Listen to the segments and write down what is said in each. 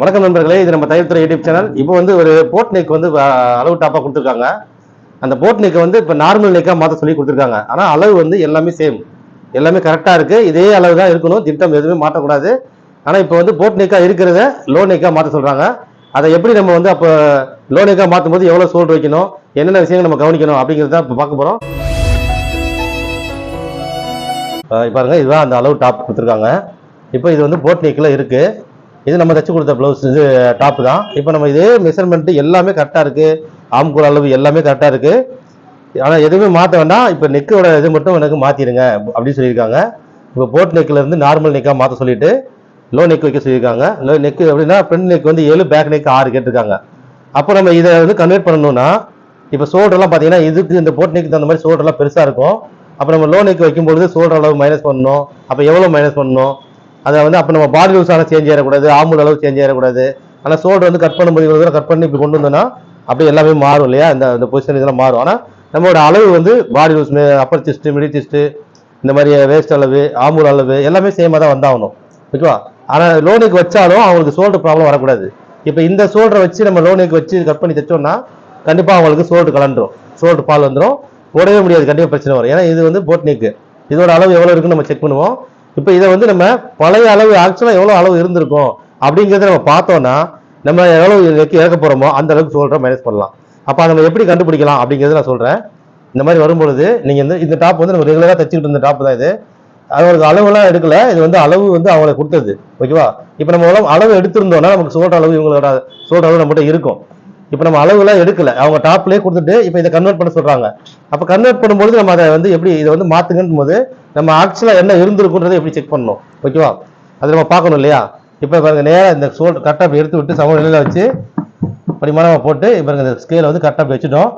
வணக்கம் நண்பர்களே இது நம்ம தயிர்த்துறை யூடியூப் சேனல். இப்போ வந்து ஒரு போட் நெக் வந்து அளவு டாப்பாக கொடுத்துருக்காங்க. அந்த போட் நெக்கை வந்து இப்போ நார்மல் நெக்காக மாற்ற சொல்லி கொடுத்துருக்காங்க. ஆனால் அளவு வந்து எல்லாமே சேம் எல்லாமே கரெக்டாக இருக்குது இதே அளவு தான் இருக்கணும். திட்டம் எதுவுமே மாற்றக்கூடாது. ஆனால் இப்போ வந்து போட் நெக்காக இருக்கிறத லோ நெக்காக மாற்ற சொல்கிறாங்க அதை எப்படி நம்ம வந்து அப்போ லோ நெக்காக மாற்றும் போது எவ்வளோ சோல்ட் வைக்கணும்? என்னென்ன விஷயங்கள் நம்ம கவனிக்கணும்? அப்படிங்கிறத இப்போ பார்க்க போகிறோம் பாருங்கள் இதுதான் அந்த அளவு டாப் கொடுத்துருக்காங்க. இப்போ இது வந்து போட் நெக்கில் இருக்குது இது நம்ம தைச்சு கொடுத்த ப்ளவுஸ் இது டாப்பு தான். இப்போ நம்ம இதே மெஷர்மெண்ட்டு எல்லாமே கரெக்டாக இருக்குது ஆம்கூர் அளவு எல்லாமே கரெக்டாக இருக்குது ஆனால் எதுவுமே மாற்ற வேண்டாம். இப்போ நெக்கோட இது மட்டும் எனக்கு மாற்றிடுங்க அப்படின்னு சொல்லியிருக்காங்க. இப்போ போட் நெக்கிலேருந்து நார்மல் நெக்காக மாற்ற சொல்லிட்டு லோ நெக் வைக்க சொல்லியிருக்காங்க. லோ நெக் அப்படின்னா ஃப்ரண்ட் நெக் வந்து ஏழு பேக் நெக் ஆறு கேட்டிருக்காங்க. அப்போ நம்ம இதை வந்து கன்வெர்ட் பண்ணணும்னா இப்போ சோல்டர்லாம் பார்த்தீங்கன்னா இதுக்கு இந்த போட் நெக்கு தகுந்த மாதிரி சோல்டர்லாம் பெருசாக இருக்கும். அப்போ நம்ம லோ நெக் வைக்கும்பொழுது சோல்டர் அளவு மைனஸ் பண்ணணும். அப்போ எவ்வளோ மைனஸ் பண்ணணும்? அதை வந்து அப்போ நம்ம பாடி லூஸ் ஆனால் சேஞ்ச் ஆகிடக்கூடாது ஆம்பூல் அளவு சேஞ்ச் ஆகிடக்கூடாது ஆனால் சோல்டர் வந்து கட் பண்ணும்போது இவ்வளோ தூரம் கட் பண்ணி இப்படி கொண்டு வந்தோம்னா அப்படியே எல்லாமே மாறும் இல்லையா? இந்த இந்த பொசிஷன் இதெல்லாம் மாறும். ஆனால் நம்மளோட அளவு வந்து body loose upper chest middle chest இந்த மாதிரி வேஸ்ட் அளவு ஆம்பூல் அளவு எல்லாமே சேமாக தான் வந்தாகணும். ஓகேவா? ஆனால் லோனுக்கு வச்சாலும் அவங்களுக்கு சோல்டர் ப்ராப்ளம் வரக்கூடாது. இப்போ இந்த சோல்டரை வச்சு நம்ம லோனுக்கு வச்சு கட் பண்ணி தைச்சோம்னா கண்டிப்பாக அவங்களுக்கு சோல்டு கலண்டுரும் சோல்டு பால் வந்துடும் போடவே முடியாது. கண்டிப்பாக பிரச்சனை வரும். ஏன்னா இது வந்து போட்னிக்கு இதோட அளவு எவ்வளோ இருக்குன்னு நம்ம செக் பண்ணுவோம். இப்போ இதை வந்து நம்ம பழைய அளவு ஆக்சுவலாக எவ்வளோ அளவு இருந்திருக்கும் அப்படிங்கிறத நம்ம பார்த்தோம்னா நம்ம எவ்வளோ நெக்கு இறக்க போகிறோமோ அந்த அளவுக்கு சொல்கிறோம் மைனஸ் பண்ணலாம். அப்போ அதை நம்ம எப்படி கண்டுபிடிக்கலாம் அப்படிங்கிறத நான் சொல்கிறேன் இந்த மாதிரி வரும்பொழுது நீங்கள் இந்த இந்த டாப் வந்து நம்ம ரெகுலராக தச்சுக்கிட்டு இருந்த டாப் தான் இது. அவங்களுக்கு அளவுலாம் எடுக்கல இது வந்து அளவு வந்து அவங்களை கொடுத்தது. ஓகேவா இப்போ நம்ம அளவு அளவு எடுத்திருந்தோம்னா நமக்கு சொல்கிற அளவு இவங்களோட சொல்கிற அளவு நம்மகிட்ட இருக்கும். இப்போ நம்ம அளவுலாம் எடுக்கல. அவங்க டாப்லேயே கொடுத்துட்டு இப்போ இதை கன்வெர்ட் பண்ண சொல்கிறாங்க அப்போ கன்வெர்ட் பண்ணும்போது நம்ம அதை வந்து எப்படி இதை வந்து மாத்துங்கன்னும் போது நம்ம ஆக்சுவலாக என்ன இருந்திருக்குன்றதை எப்படி செக் பண்ணணும்? ஓகேவா அது நம்ம பார்க்கணும் இல்லையா? இப்போ பாருங்க நேராக இந்த சோல் கரெக்டாக எடுத்து விட்டு சம நிலையில் வச்சு பரிமாணமாக போட்டு இப்போ இந்த ஸ்கேலை வந்து கரெக்டாக வச்சுட்டோம்.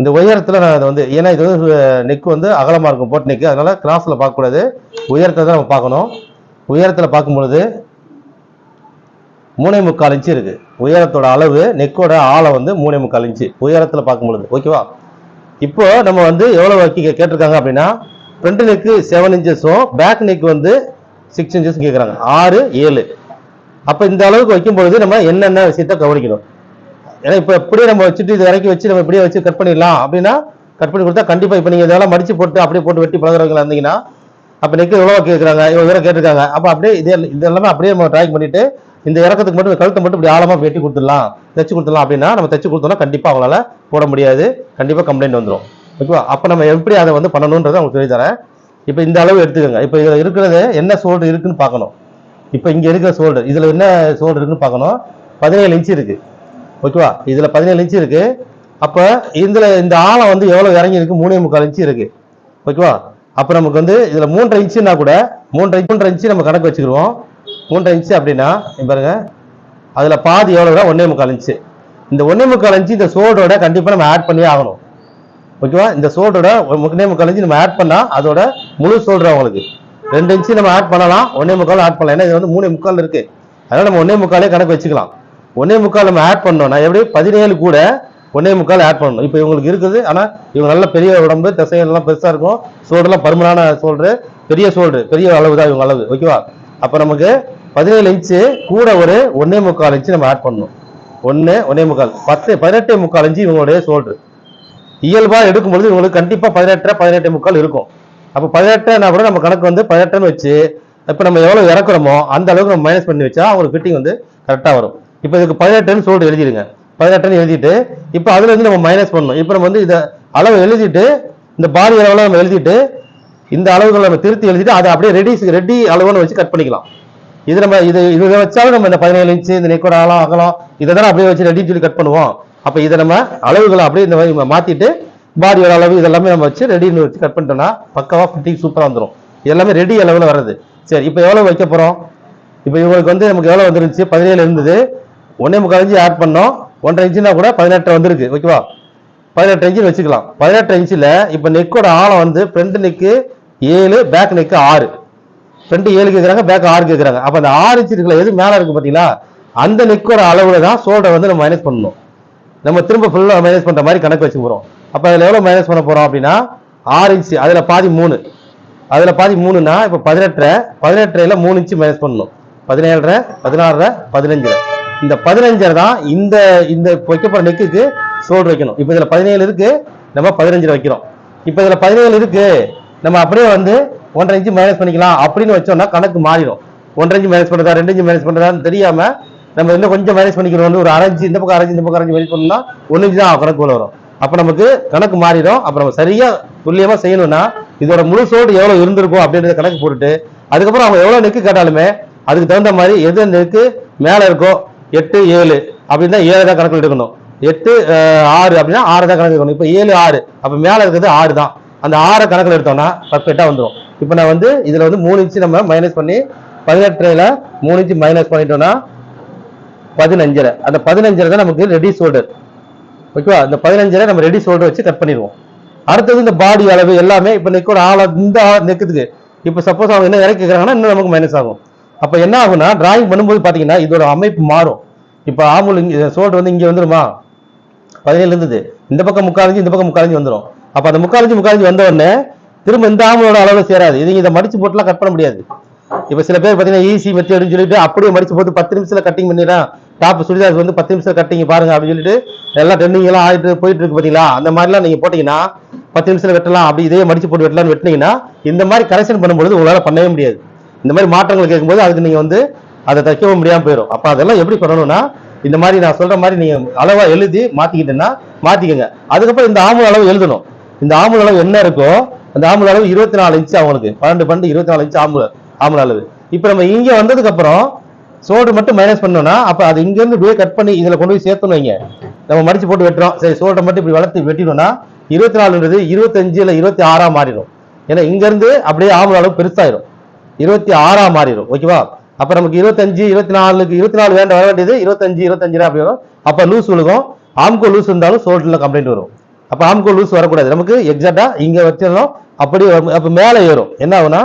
இந்த உயரத்தில் நான் அதை வந்து ஏன்னா இது வந்து நெக் வந்து அகலமாக இருக்கும் போட்டு நெக்கு அதனால் கிராஸில் பார்க்கக்கூடாது. உயரத்தை தான் நம்ம பார்க்கணும். உயரத்தில் பார்க்கும்பொழுது மூணே முக்கால் இன்ச்சு இருக்குது உயரத்தோட அளவு நெக்கோட ஆழம் வந்து மூணே முக்கால் இன்ச்சு உயரத்தில் பார்க்கும்பொழுது ஓகேவா இப்போ நம்ம வந்து எவ்வளோ வைக்க கேட்டிருக்காங்க அப்படின்னா ஃப்ரண்ட் நெக்கு செவன் இன்ச்சஸும் பேக் நெக் வந்து சிக்ஸ் இன்ச்சஸ் கேட்குறாங்க ஆறு ஏழு. அப்போ இந்த அளவுக்கு வைக்கும்பொழுது நம்ம என்னென்ன விஷயத்த கவனிக்கணும்? ஏன்னா இப்போ எப்படியே நம்ம வச்சுட்டு இது வரைக்கும் வச்சு நம்ம இப்படியே வச்சு கட் பண்ணிடலாம். அப்படின்னா கட் பண்ணி கொடுத்தா கண்டிப்பாக இப்போ நீங்கள் இதெல்லாம் மடிச்சு போட்டு அப்படியே போட்டு வெட்டி பழகுறவங்களா இருந்தீங்கன்னா அப்போ நெக்கு எவ்வளோ கேட்குறாங்க இவ்வளோ தூரம் கேட்டிருக்காங்க. அப்போ அப்படியே இதே இது அப்படியே நம்ம ட்ராயிங் பண்ணிட்டு இந்த இறக்கத்துக்கு மட்டும் கழுத்தை மட்டும் இப்படி ஆழமாக வெட்டி கொடுத்துடலாம். தைச்சு கொடுத்துடலாம் அப்படின்னா நம்ம தைச்சு கொடுத்தோம்னா கண்டிப்பாக அவங்களால போட முடியாது. கண்டிப்பாக கம்ப்ளைண்ட் வந்துடும் ஓகேவா? அப்போ நம்ம எப்படி அதை வந்து பண்ணணுன்றதை உங்களுக்கு சொல்லி தரேன் இப்போ இந்த அளவு எடுத்துக்கோங்க. இப்போ இதில் இருக்கிறது என்ன சோல்டு இருக்குன்னு பார்க்கணும். இப்போ இங்கே இருக்கிற சோல்டு இதில் என்ன சோல்டு இருக்குன்னு பார்க்கணும். பதினேழு இன்ச்சு இருக்குது ஓகேவா? இதில் பதினேழு இன்ச்சு இருக்குது அப்போ இதில் இந்த ஆழம் வந்து எவ்வளோ இறங்கி இருக்குது மூணே முக்கால் இன்ச்சு இருக்குது ஓகேவா? அப்போ நமக்கு வந்து இதில் மூன்றரை இன்ச்சுனா கூட மூன்றரை மூன்றரை இன்ச்சு நம்ம கணக்கு வச்சுக்கிடுவோம். மூன்றரை இன்ச்சு அப்படின்னா பாருங்க. அதில் பாதி எவ்வளோனா ஒன்றே முக்கால் இன்ச்சு இந்த ஒன்றே முக்கால் இன்ச்சு இந்த சோல்டோட கண்டிப்பாக நம்ம ஆட் பண்ணியே ஆகணும். ஓகேவா? இந்த சோல்டரோட முன்னே முக்கால் இன்ச்சு நம்ம ஆட் பண்ணால் அதோட முழு சோல்டர் அவங்களுக்கு ரெண்டு இன்ச்சு நம்ம ஆட் பண்ணலாம் ஒன்றே முக்கால் ஆட் பண்ணலாம். ஏன்னா இது வந்து மூணே முக்கால் இருக்குது அதனால் நம்ம ஒன்றே முக்காலே கணக்கு வச்சுக்கலாம். ஒன்றே முக்கால் நம்ம ஆட் பண்ணோம்னா எப்படி? பதினேழு கூட ஒன்றே முக்கால் ஆட் பண்ணணும். இப்போ இவங்களுக்கு இருக்குது. ஆனால் இவங்க நல்ல பெரிய உடம்பு தசைகள்லாம் பெருசாக இருக்கும். சோல்டர்லாம் பருமனான சோல்டரு பெரிய சோல்டரு பெரிய அளவு தான் இவங்க அளவு. ஓகேவா? அப்போ நமக்கு பதினேழு இன்ச்சு கூட ஒரு ஒன்றே முக்கால் இன்ச்சு நம்ம ஆட் பண்ணணும். ஒன்று ஒன்றே முக்கால். பத்து பதினெட்டே முக்கால் இன்ச்சு இவங்களுடைய சோல்டரு. இயல்பா எடுக்கும்பொழுது இவங்களுக்கு கண்டிப்பா பதினெட்டரை பதினெட்டு முக்கால் இருக்கும். அப்போ பதினெட்டுனா கூட நம்ம கணக்கு வந்து பதினெட்டுன்னு வச்சு இப்போ நம்ம எவ்வளவு இறக்குறோமோ அந்த அளவுக்கு நம்ம மைனஸ் பண்ணி வச்சா அவங்களுக்கு ஃபிட்டிங் வந்து கரெக்டா வரும். இப்போ இதுக்கு பதினெட்டுன்னு சொல்லிட்டு எழுதிடுங்க. பதினெட்டுன்னு எழுதிட்டு இப்போ அதுல இருந்து நம்ம மைனஸ் பண்ணணும். இப்போ நம்ம வந்து இதை அளவு எழுதிட்டு இந்த பாடி அளவுல நம்ம எழுதிட்டு இந்த அளவுகளை நம்ம திருத்தி எழுதிட்டு அதை அப்படியே ரெடி ரெடி அளவுன்னு வச்சு கட் பண்ணிக்கலாம். இது நம்ம இது இதை வச்சாலும் நம்ம இந்த பதினேழு இன்ச்சு இந்த நெக்கோட அகலம் அகலம் இதை தான் அப்படியே வச்சு ரெடி சொல்லி கட் பண்ணுவோம். அப்போ இதை நம்ம அளவுகளை அப்படியே இந்த மாதிரி மாற்றிட்டு பாடியோட அளவு இதெல்லாமே நம்ம வச்சு ரெடின்னு வச்சு கட் பண்ணிட்டோம்னா பக்கமாக ஃபிட்டிங் சூப்பராக வந்துடும் எல்லாமே ரெடி அளவில் வர்றது. சரி இப்போ எவ்வளோ வைக்க போகிறோம் இப்போ இவங்களுக்கு வந்து நமக்கு எவ்வளோ வந்துருந்துச்சு? பதினேழு இருந்தது. ஒன்றே முக்கால் இன்ச்சு ஆட் பண்ணோம். ஒன்றரை இன்ச்சுனா கூட பதினெட்டு வந்திருக்கு. ஓகேவா பதினெட்டு இன்ச்சு வச்சுக்கலாம். பதினெட்டு இன்ச்சில் இப்போ நெக்கோட ஆழம் வந்து ஃப்ரண்ட் நெக்கு ஏழு பேக் நெக்கு ஆறு. ஃப்ரண்ட் ஏழு கேட்குறாங்க பேக் ஆறு கேட்குறாங்க அப்போ அந்த ஆறு இன்ச்சு இருக்குல்ல எது மேலே இருக்குது பார்த்தீங்களா அந்த நெக்கோட அளவில் தான் சோல்டர் வந்து நம்ம மைனஸ் பண்ணணும். நம்ம திரும்ப ஃபுல்லாக மைனஸ் பண்ணுற மாதிரி கணக்கு வச்சு போகிறோம் அப்போ அதில் எவ்வளோ மைனஸ் பண்ண போகிறோம் அப்படின்னா ஆறு இன்ச்சு அதில் பாதி மூணு. அதில் பாதி மூணுனா இப்போ பதினெட்டரை பதினெட்டரையில் மூணு இன்ச்சு மைனஸ் பண்ணணும். பதினேழரை பதினாறரை பதினஞ்சரை. இந்த பதினஞ்சரை தான் இந்த இந்த வைக்கப்படுற நெக்குக்கு சோல்டு வைக்கணும். இப்போ இதில் பதினேழு இருக்குது நம்ம பதினஞ்சரை வைக்கிறோம். இப்போ இதில் பதினேழு இருக்குது நம்ம அப்படியே வந்து ஒன்றரை இன்ச்சு மைனஸ் பண்ணிக்கலாம் அப்படின்னு வச்சோம்னா கணக்கு மாறிடும். ஒன்றரை இன்ச்சு மைனஸ் பண்ணுறதா ரெண்டு இன்ச்சு மைனஸ் பண்ணுறதான்னு தெரியாமல் நம்ம இன்னும் கொஞ்சம் மைனஸ் பண்ணிக்கிறோம் ஒரு அரைஞ்சு இந்த பக்கம் அரைஞ்சு இந்த பக்கம் அரைஞ்சு மேனேஜ் பண்ணோம்னா ஒன்று தான் கணக்கு உள்ள வரும். அப்போ நமக்கு கணக்கு மாறிடும். அப்போ நம்ம சரியாக துல்லியமாக செய்யணும்னா இதோட முழு சோடு எவ்வளோ இருந்திருக்கும் அப்படின்றத கணக்கு போட்டுட்டு அதுக்கப்புறம் அவங்க எவ்வளோ நெக்கு கேட்டாலுமே அதுக்கு தகுந்த மாதிரி எது நெக்கு மேலே இருக்கோ எட்டு ஏழு அப்படின்னா ஏழு தான் கணக்கு எடுக்கணும். எட்டு ஆறு அப்படின்னா ஆறு தான் கணக்கு எடுக்கணும். இப்போ ஏழு ஆறு. அப்போ மேலே இருக்கிறது ஆறு தான். அந்த ஆறை கணக்கில் எடுத்தோம்னா பர்ஃபெக்டாக வந்துடும் இப்போ நான் வந்து இதில் வந்து மூணு இன்ச்சு நம்ம மைனஸ் பண்ணி பதினெட்டுல மூணு இன்ச்சு மைனஸ் பண்ணிட்டோம்னா பதினஞ்சரை அந்த பதினஞ்சரை தான் நமக்கு ரெடி ஷோல்டர் ஓகேவா? இந்த பதினஞ்சரை நம்ம ரெடி ஷோல்டர் வச்சு கட் பண்ணிடுவோம். அடுத்தது இந்த பாடி அளவு எல்லாமே இப்போ நெக்கோட ஆள இந்த நெக்குதுக்கு இப்போ சப்போஸ் அவங்க என்ன இறக்கி கேட்குறாங்கன்னா இன்னும் நமக்கு மைனஸ் ஆகும். அப்போ என்ன ஆகும்னா டிராயிங் பண்ணும்போது பார்த்தீங்கன்னா இதோட அமைப்பு மாறும். இப்போ ஆம்பூல் இங்கே ஷோல்டர் வந்து இங்கே வந்துருமா? பதினேழு இருந்தது. இந்த பக்கம் முக்காலஞ்சு இந்த பக்கம் முக்காலஞ்சு வந்துடும் அப்போ அந்த முக்காலஞ்சு முக்காலஞ்சு வந்த உடனே திரும்ப இந்த ஆம்பளோட அளவு சேராது. இது இதை மடிச்சு போட்டுலாம் கட் பண்ண முடியாது. இப்போ சில பேர் பார்த்தீங்கன்னா ஈஸி மெத்தேடுன்னு சொல்லிட்டு அப்படியே மடிச்சு போட்டு பத்து நிமிஷத்தில் கட்டிங் பண்ணிடுறான் டாப் சுடிதாஸ் வந்து பத்து நிமிஷம் கட்டிங்க பாருங்க அப்படின்னு சொல்லிட்டு எல்லாம் ட்ரெண்டிங் எல்லாம் ஆயிட்டு போயிட்டு இருக்கு பாத்தீங்களா? அந்த மாதிரிலாம் நீங்க போட்டீங்கன்னா பத்து நிமிஷத்துல வெட்டலாம். அப்படி இதே மடிச்சு போட்டு வெட்டலாம்னு வெட்டினீங்கன்னா இந்த மாதிரி கரெக்ஷன் பண்ணும்போது உங்களால பண்ணவே முடியாது. இந்த மாதிரி மாற்றங்கள் கேட்கும்போது அதுக்கு நீங்க வந்து அதை தைக்கவும் முடியாமல் போயிடும் அப்போ அதெல்லாம் எப்படி பண்ணணும்னா இந்த மாதிரி நான் சொல்ற மாதிரி நீங்க அளவா எழுதி மாத்திக்கிட்டேன்னா மாத்திக்கங்க. அதுக்கப்புறம் இந்த ஆம்பூல் அளவு எழுதணும். இந்த ஆம்பூல் அளவு என்ன இருக்கோ அந்த ஆம்பூல் அளவு இருபத்தி நாலு இன்ச்சு அவங்களுக்கு. பன்னெண்டு பன்னெண்டு இருபத்தி நாலு இன்ச்சு ஆம்பூல் ஆம்பூல் அளவு. இப்போ நம்ம இங்கே வந்ததுக்கு அப்புறம் சோடு மட்டும் மைனஸ் பண்ணோம்னா அப்போ அது இங்கேருந்து இப்படியே கட் பண்ணி இதில் கொண்டு போய் சேர்த்தணும் வைங்க. நம்ம மடிச்சு போட்டு வெட்டுறோம். சரி சோடை மட்டும் இப்படி வளர்த்து வெட்டினோம்னா இருபத்தி நாலுன்றது இருபத்தஞ்சு இல்லை இருபத்தி ஆறாம் மாறிடும். ஏன்னா இங்கேருந்து அப்படியே ஆம்பளை அளவு பெருசாயிரும். இருபத்தி ஆறாம் மாறிடும். ஓகேவா அப்போ நமக்கு இருபத்தஞ்சு இருபத்தி நாலுக்கு இருபத்தி நாலு வேண்ட வர வேண்டியது இருபத்தஞ்சு இருபத்தஞ்சு அப்படி வரும். அப்போ லூஸ் விழுகும். ஆம்கோ லூஸ் இருந்தாலும் சோல்ட்டில் கம்ப்ளைண்ட் வரும். அப்போ ஆம்கோ லூஸ் வரக்கூடாது. நமக்கு எக்ஸாக்டாக இங்கே வச்சிடணும். அப்படி அப்போ மேலே ஏறும். என்ன ஆகுனா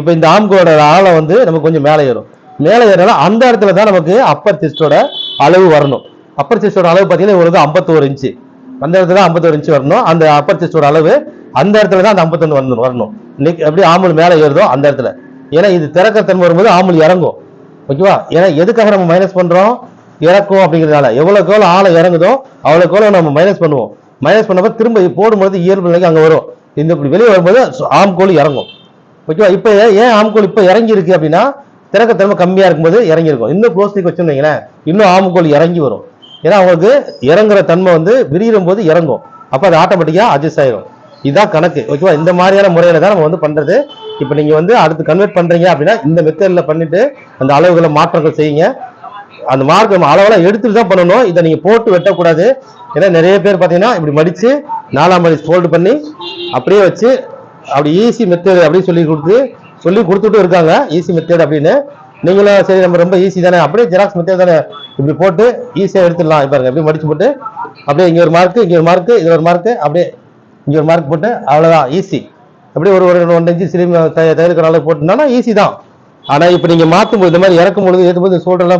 இப்போ இந்த ஆம்கோட ஆழம் வந்து நமக்கு கொஞ்சம் மேலே ஏறும். மேலே ஏறினா அந்த இடத்துல தான் நமக்கு அப்பர் செஸ்டோட அளவு வரணும். அப்பர் செஸ்டோட அளவு பார்த்தீங்கன்னா இவங்களுக்கு ஐம்பத்தோரு இன்ச்சு அந்த இடத்துல தான் ஐம்பத்தோரு இன்ச்சு வரணும். அந்த அப்பர் செஸ்டோட அளவு அந்த இடத்துல தான் அந்த ஐம்பத்தொன்று வரணும் வரணும். இன்னைக்கு எப்படி ஆம்பல் மேலே ஏறுதோ அந்த இடத்துல. ஏன்னா இது திறக்கத்தன்மை வரும்போது ஆம்பல் இறங்கும். ஓகேவா? ஏன்னா எதுக்காக நம்ம மைனஸ் பண்ணுறோம் இறக்கும் அப்படிங்கிறதுனால. எவ்வளோக்கு எவ்வளோ ஆளை இறங்குதோ அவ்வளோ கோலம் நம்ம மைனஸ் பண்ணுவோம். மைனஸ் பண்ணப்போ திரும்ப போடும்போது இயல்பு நிலைக்கு அங்கே வரும். இந்த இப்படி வெளியே வரும்போது ஆம்கோல் இறங்கும். ஓகேவா? இப்போ ஏன் ஆம்கோல் இப்போ இறங்கி இருக்கு திறக்க திறக்கத்தன்மை கம்மியாக இருக்கும்போது இறங்கியிருக்கும். இன்னும் க்ளோஸ் நீக்கு வச்சுருந்தீங்களேன் இன்னும் ஆமுக்கோல் இறங்கி வரும். ஏன்னா அவங்களுக்கு இறங்குற தன்மை வந்து விரியும் போது இறங்கும். அப்போ அது ஆட்டோமேட்டிக்காக அட்ஜஸ்ட் ஆகிடும் இதுதான் கணக்கு. ஓகேவா இந்த மாதிரியான முறையில் தான் நம்ம வந்து பண்ணுறது இப்போ நீங்கள் வந்து அடுத்து கன்வெர்ட் பண்ணுறீங்க அப்படின்னா இந்த மெத்தடில் பண்ணிட்டு அந்த அளவுகளை மாற்றங்கள் செய்யுங்க. அந்த மார்க் நம்ம அளவெல்லாம் எடுத்துட்டு தான் பண்ணணும். இதை நீங்கள் போட்டு வெட்டக்கூடாது. ஏன்னா நிறைய பேர் பார்த்தீங்கன்னா இப்படி மடித்து நாலாம் மடி ஃபோல்டு பண்ணி அப்படியே வச்சு அப்படி ஈஸி மெத்தட் அப்படின்னு சொல்லி கொடுத்து சொல்லி கொடுத்துட்டு இருக்காங்க. ஈஸி மெத்தேட் அப்படின்னு. நீங்களும் சரி நம்ம ரொம்ப ஈஸி தானே. அப்படியே ஜெராக்ஸ் மெத்தேட் தானே. இப்படி போட்டு ஈஸியாக எடுத்துடலாம். பாருங்க அப்படியே மடிச்சு போட்டு அப்படியே இங்கே ஒரு மார்க்கு இங்கே ஒரு மார்க்கு இது ஒரு மார்க்கு அப்படியே இங்கே ஒரு மார்க் போட்டு அவ்வளோதான் ஈஸி அப்படியே ஒரு ஒரு ஒன்று இன்ச்சு சிலிம் தயாரிக்கிற அளவு போட்டுனா ஈஸி தான். ஆனால் இப்போ நீங்கள் மாற்றும் போது இந்த மாதிரி இறக்கும் பொழுது ஏற்றும் போது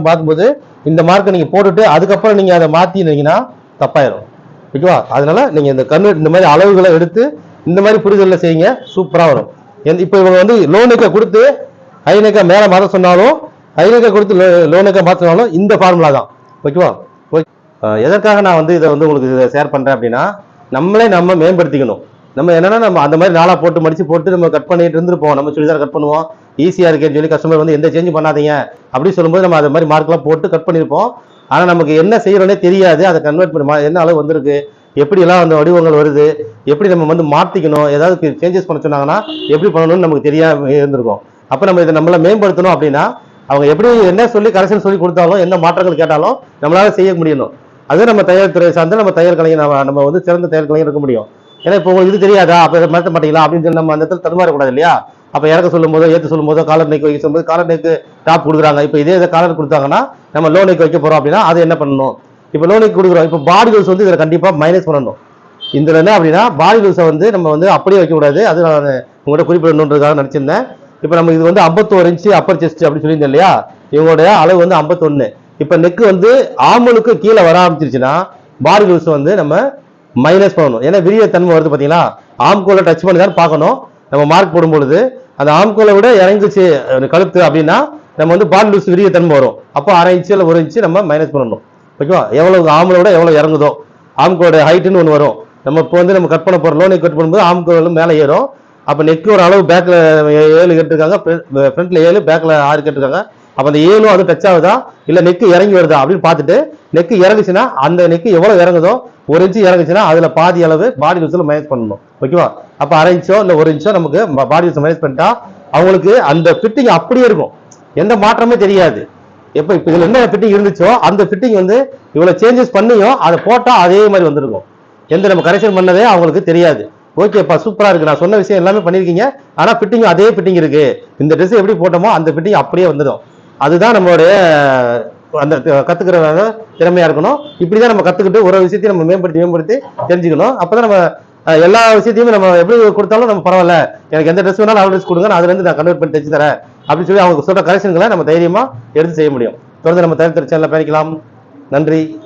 பார்க்கும்போது இந்த மார்க்கை நீங்கள் போட்டுட்டு அதுக்கப்புறம் நீங்கள் அதை மாற்றினீங்கன்னா தப்பாயிடும் ஓகேவா? அதனால நீங்கள் இந்த கன்வெர்ட் இந்த மாதிரி அளவுகளை எடுத்து இந்த மாதிரி புரிதலில் செய்யுங்க. சூப்பராக வரும். இப்போ இவங்க வந்து லோனுக்கு கொடுத்து ஹைநெக்கை மேலே மாற்ற சொன்னாலும் ஹைநெக்கை கொடுத்து லோனுக்காக மாற்ற சொன்னாலும் இந்த ஃபார்முலா தான். ஓகேவா? ஓகே. எதற்காக நான் வந்து இதை வந்து உங்களுக்கு இதை ஷேர் பண்ணுறேன் அப்படின்னா நம்மளே நம்ம மேம்படுத்திக்கணும். நம்ம என்னன்னா நம்ம அந்த மாதிரி நாளாக போட்டு மடிச்சு போட்டு நம்ம கட் பண்ணிட்டு இருந்துருப்போம். நம்ம சுடிதார் கட் பண்ணுவோம். ஈஸியாக இருக்கேன்னு சொல்லி கஸ்டமர் வந்து எந்த சேஞ்சும் பண்ணாதீங்க. அப்படின்னு சொல்லும்போது நம்ம அது மாதிரி மார்க்லாம் போட்டு கட் பண்ணியிருப்போம் ஆனால் நமக்கு என்ன செய்யறோன்னே தெரியாது. அதை கன்வெர்ட் பண்ணி மா- என்ன அளவு வந்திருக்கு? எப்படியெல்லாம் அந்த வடிவங்கள் வருது எப்படி நம்ம வந்து மாற்றிக்கணும் ஏதாவது சேஞ்சஸ் பண்ண சொன்னாங்கன்னா எப்படி பண்ணணும்னு நமக்கு தெரியாம இருந்திருக்கும். அப்போ நம்ம இதை நம்மள மேம்படுத்தணும் அப்படின்னா அவங்க எப்படி என்ன சொல்லி கரெக்ஷன் சொல்லி கொடுத்தாலும் என்ன மாற்றங்கள் கேட்டாலும் நம்மளால செய்ய முடியணும். அது நம்ம தையல் துறை சார்ந்து நம்ம தையல் கலைஞர் நம்ம நம்ம வந்து சிறந்த தையல் கலைஞர் இருக்க முடியும். ஏன்னா இப்போ உங்களுக்கு இது தெரியாதா? அப்போ இதை மாற்ற மாட்டீங்களா? அப்படின்னு சொல்லி நம்ம அந்த இடத்துல தடுமாறக்கூடாது இல்லையா? அப்போ இறக்க சொல்லும் போதோ ஏற்று சொல்லும் போதோ காலர் நெக் வைக்க சொல்லும்போது காலர் நெக்கு டாப் கொடுக்குறாங்க. இப்போ இதே இதை காலர் கொடுத்தாங்கன்னா நம்ம லோ நெக் வைக்க போகிறோம் அப்படின்னா அது என்ன பண்ணணும்? இப்போ லோனுக்கு கொடுக்குறோம். இப்போ பாடி லூஸ் வந்து இதில் கண்டிப்பாக மைனஸ் பண்ணணும். இதில் என்ன அப்படின்னா பாடி லூஸை வந்து நம்ம வந்து அப்படியே வைக்கக்கூடாது அது நான் உங்கள்கிட்ட குறிப்பிடணுன்றதுக்காக நினச்சிருந்தேன். இப்போ நம்ம இது வந்து ஐம்பத்தோரு இன்ச்சு அப்பர் செஸ்ட் அப்படின்னு சொல்லியிருந்தேன் இல்லையா? இவங்களுடைய அளவு வந்து ஐம்பத்தொன்று இப்போ நெக்கு வந்து ஆம்பளுக்கு கீழே வர ஆரம்பிச்சிருச்சுன்னா பாடி லூஸ் வந்து நம்ம மைனஸ் பண்ணணும். ஏன்னா விரிய தன்மை வருது பார்த்தீங்களா ஆம்கோலை டச் பண்ணி தான் பார்க்கணும். நம்ம மார்க் போடும் பொழுது அந்த ஆம்கோலை விட இறங்குச்சு கழுத்து அப்படின்னா நம்ம வந்து பாடி லூஸ் விரிய தன்மை வரும். அப்போ அரை இன்ச்சு இல்லை ஒரு இன்ச்சு நம்ம மைனஸ் பண்ணணும். ஓகேவா? எவ்வளவு விட எவ்வளவு இறங்குதோ ஆம்கோட ஹைட்டுன்னு ஒன்று வரும். நம்ம இப்போ வந்து நம்ம கட் பண்ண போகிறோம் லோ நெக் கட் பண்ணும்போது ஆம்கோட மேலே ஏறும். அப்போ நெக்கு ஒரு அளவு பேக்கில் ஏழு கட்டிருக்காங்க ஃப்ரண்ட்ல ஏழு பேக்கில் ஆறு கட்டிருக்காங்க. அப்போ அந்த ஏழும் அது டச் ஆகுதா? இல்லை நெக்கு இறங்கி வருதா? அப்படின்னு பார்த்துட்டு நெக்கு இறங்குச்சுன்னா அந்த நெக்கு எவ்வளோ இறங்குதோ ஒரு இன்ச்சு இறங்குச்சுன்னா அதில் பாதி அளவு பாடி லூஸில் மைனஸ் பண்ணணும். ஓகேவா? அப்போ அரை இன்ச்சோ இல்லை ஒரு இன்ச்சோ நமக்கு பாடி லூஸ் மைனஸ் பண்ணிட்டா அவங்களுக்கு அந்த ஃபிட்டிங் அப்படியே இருக்கும். எந்த மாற்றமே தெரியாது. எப்போ இப்போ இதில் என்ன ஃபிட்டிங் இருந்துச்சோ அந்த ஃபிட்டிங் வந்து இவ்வளோ சேஞ்சஸ் பண்ணியும் அதை போட்டால் அதே மாதிரி வந்திருக்கும். எந்த நம்ம கரெக்ஷன் பண்ணதே அவங்களுக்கு தெரியாது. ஓகேப்பா சூப்பராக இருக்குது நான் சொன்ன விஷயம் எல்லாமே பண்ணியிருக்கீங்க ஆனால் ஃபிட்டிங் அதே ஃபிட்டிங் இருக்குது இந்த ட்ரெஸ் எப்படி போட்டோமோ அந்த ஃபிட்டிங் அப்படியே வந்துடும். அதுதான் நம்மளுடைய அந்த கற்றுக்கிற திறமையாக இருக்கணும். இப்படி தான் நம்ம கற்றுக்கிட்டு ஒரு விஷயத்தையும் நம்ம மேம்படுத்தி மேம்படுத்தி தெரிஞ்சுக்கணும். அப்போ தான் நம்ம எல்லா விஷயத்தையுமே நம்ம எப்படி கொடுத்தாலும் நம்ம பரவாயில்ல. எனக்கு எந்த ட்ரெஸ் வேணாலும் ட்ரெஸ் கொடுங்க. நான் அதுலேருந்து நான் கன்வெர்ட் பண்ணி தைச்சு தரேன். அப்படின்னு சொல்லி அவங்க சொல்ற கரெக்ஷன்களை நம்ம தைரியமா எடுத்து செய்ய முடியும். தொடர்ந்து நம்ம தயாரித்த சேனல்ல பயணிக்கலாம். நன்றி.